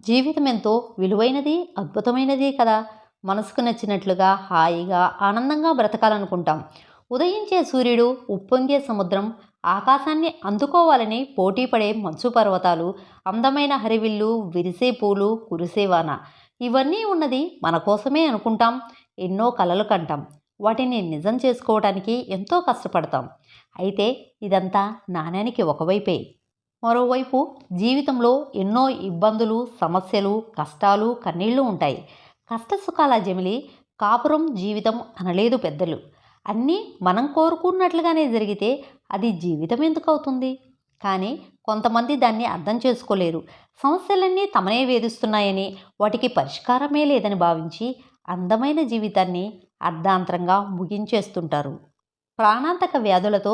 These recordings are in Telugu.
జీవితం ఎంతో విలువైనది అద్భుతమైనది కదా. మనసుకు నచ్చినట్లుగా హాయిగా ఆనందంగా బ్రతకాలనుకుంటాం. ఉదయించే సూర్యుడు ఉప్పొంగే సముద్రం ఆకాశాన్ని అందుకోవాలని పోటీపడే మంచు పర్వతాలు అందమైన హరివిల్లు విరిసే పూలు కురిసే వాన. ఇవన్నీ ఉన్నది మన కోసమే అనుకుంటాం. ఎన్నో కలలు కంటాం. వాటిని నిజం చేసుకోవడానికి ఎంతో కష్టపడతాం. అయితే ఇదంతా నాణ్యానికి ఒకవైపే. మరోవైపు జీవితంలో ఎన్నో ఇబ్బందులు సమస్యలు కష్టాలు కన్నీళ్ళు ఉంటాయి. కష్ట సుఖాల జమిలి కాపురం జీవితం అనలేదు పెద్దలు. అన్నీ మనం కోరుకున్నట్లుగానే జరిగితే అది జీవితం ఎందుకు అవుతుంది? కానీ కొంతమంది దాన్ని అర్థం చేసుకోలేరు. సమస్యలన్నీ తమనే వేధిస్తున్నాయని వాటికి పరిష్కారమే లేదని భావించి అందమైన జీవితాన్ని అర్ధాంతరంగా ముగించేస్తుంటారు. ప్రాణాంతక వ్యాధులతో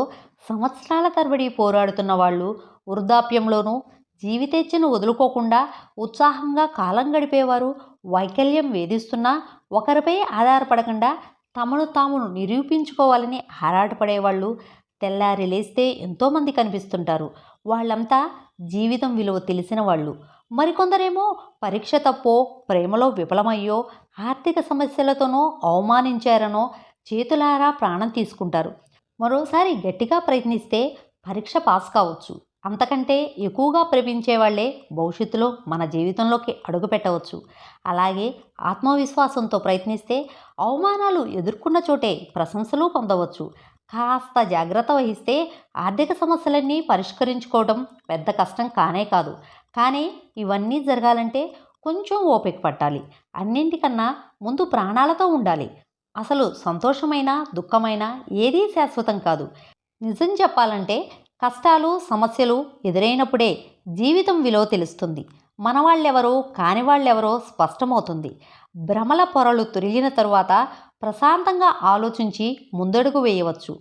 సంవత్సరాల తరబడి పోరాడుతున్న వాళ్ళు వృద్ధాప్యంలోనూ జీవితేచ్ఛను వదులుకోకుండా ఉత్సాహంగా కాలం గడిపేవారు వైకల్యం వేధిస్తున్నా ఒకరిపై ఆధారపడకుండా తమను తాము నిరూపించుకోవాలని ఆరాటపడేవాళ్ళు తెల్లారి లేస్తే ఎంతోమంది కనిపిస్తుంటారు. వాళ్ళంతా జీవితం విలువ తెలిసిన వాళ్ళు. మరికొందరేమో పరీక్ష తప్పో ప్రేమలో విఫలమయ్యో ఆర్థిక సమస్యలతోనో అవమానించారనో చేతులారా ప్రాణం తీసుకుంటారు. మరోసారి గట్టిగా ప్రయత్నిస్తే పరీక్ష పాస్ కావచ్చు. అంతకంటే ఎక్కువగా ప్రేమించే వాళ్ళే భవిష్యత్తులో మన జీవితంలోకి అడుగుపెట్టవచ్చు అలాగే ఆత్మవిశ్వాసంతో ప్రయత్నిస్తే అవమానాలు ఎదుర్కొన్న చోటే ప్రశంసలు పొందవచ్చు. కాస్త జాగ్రత్త వహిస్తే ఆర్థిక సమస్యలన్నీ పరిష్కరించుకోవడం పెద్ద కష్టం కానే కాదు. కానీ ఇవన్నీ జరగాలంటే కొంచెం ఓపిక పట్టాలి. అన్నింటికన్నా ముందు ప్రాణాలతో ఉండాలి. అసలు సంతోషమైన దుఃఖమైన ఏదీ శాశ్వతం కాదు. నిజం చెప్పాలంటే కష్టాలు సమస్యలు ఎదురైనప్పుడే జీవితం విలువ తెలుస్తుంది. మనవాళ్ళెవరో కానివాళ్ళెవరో కాని వాళ్ళెవరో స్పష్టమవుతుంది. భ్రమల పొరలు తొరిగిన తరువాత ప్రశాంతంగా ఆలోచించి ముందడుగు వేయవచ్చు.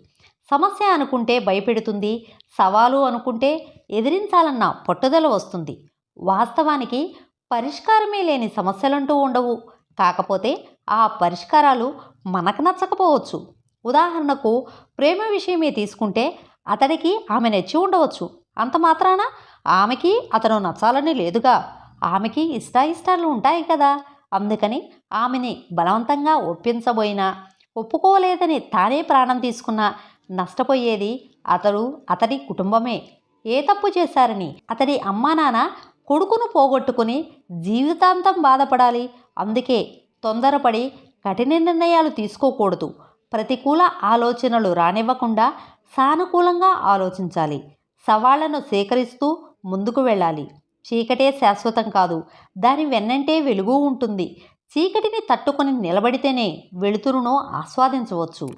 సమస్య అనుకుంటే భయపెడుతుంది సవాలు అనుకుంటే ఎదిరించాలన్న పట్టుదల వస్తుంది. వాస్తవానికి పరిష్కారమే లేని సమస్యలంటూ ఉండవు. కాకపోతే ఆ పరిష్కారాలు మనకు నచ్చకపోవచ్చు. ఉదాహరణకు ప్రేమ విషయమే తీసుకుంటే అతడికి ఆమె నచ్చి ఉండవచ్చు. అంత మాత్రాన? ఆమెకి అతను నచ్చాలని లేదుగా. ఆమెకి ఇష్టాయిష్టాలు ఉంటాయి కదా. అందుకని ఆమెని బలవంతంగా ఒప్పించబోయినా ఒప్పుకోలేదని తానే ప్రాణం తీసుకున్నా నష్టపోయేది అతడు అతడి కుటుంబమే. ఏ తప్పు చేశారని? అతడి అమ్మా నాన్న కొడుకును పోగొట్టుకుని జీవితాంతం బాధపడాలి. అందుకే తొందరపడి కఠిన నిర్ణయాలు తీసుకోకూడదు. ప్రతికూల ఆలోచనలు రానివ్వకుండా సానుకూలంగా ఆలోచించాలి. సవాళ్ళను సేకరిస్తూ ముందుకు వెళ్ళాలి. చీకటే శాశ్వతం కాదు. దాని వెన్నంటే వెలుగు ఉంటుంది. చీకటిని తట్టుకొని నిలబడితేనే వెలుతురును ఆస్వాదించవచ్చు.